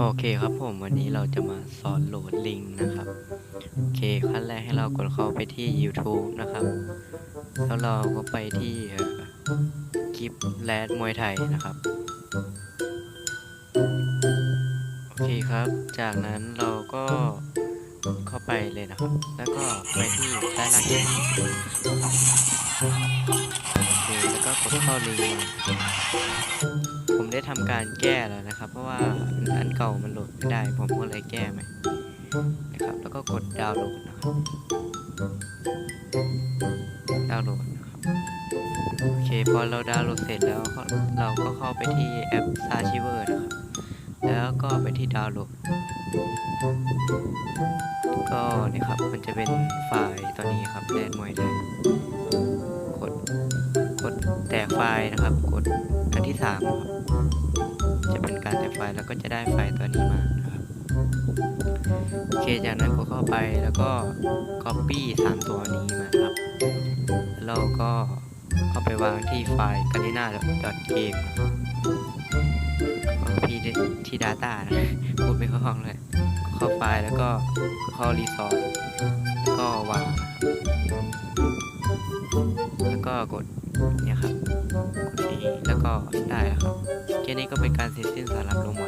โอเคครับผมวันนี้เราจะมาสอนโหลดลิงก์นะครับ โอเคขั้นแรกให้เรากดเข้าไปที่ YouTube นะครับ แล้วเราก็ไปที่คลิปแรดมวยไทยนะครับ โอเคครับ จากนั้นเราก็เข้าไปเลยนะครับ แล้วก็ไปที่ใต้ล่างโอเคแล้วก็กดเข้าลิงก์ ผมได้ทำการแก้แล้วนะครับ เพราะว่าอันเก่ามันโหลดไม่ได้ ผมก็เลยแก้ใหม่นะครับ แล้วก็กดดาวน์โหลดนะครับดาวน์โหลดนะครับโอเคพอเราดาวน์โหลดเสร็จแล้วเราก็เข้าไปที่แอป s a r c h i v e r นะครับแล้วก็ไปที่ดาวน์โหลดก็นี่ครับมันจะเป็นไฟล์ตัวนี้ครับแลนมวยไทยกดกดแต ไฟล์นะครับ กดอันที่สามครับจะเป็นการแตกไฟล์แล้วก็จะได้ไฟล์ตัวนี้มานะครับโอเคจากนั้นก็เข้าไปแล้วก็ copy สามตัวนี้มาครับแล้วเราก็เข้าไปวางที่ไฟล์ g a r d i n a game ก็พี่ที่ data นะพูดไม่เข้าห้องเลยเข้าไฟล์แล้วก็เข้า resource แล้วก็วาง ก็กดเนี่ยครับกดนี้แล้วก็ได้แล้วครับแค่นี้ก็เป็นการเสร็จสิ้นสำหรับโรบอทน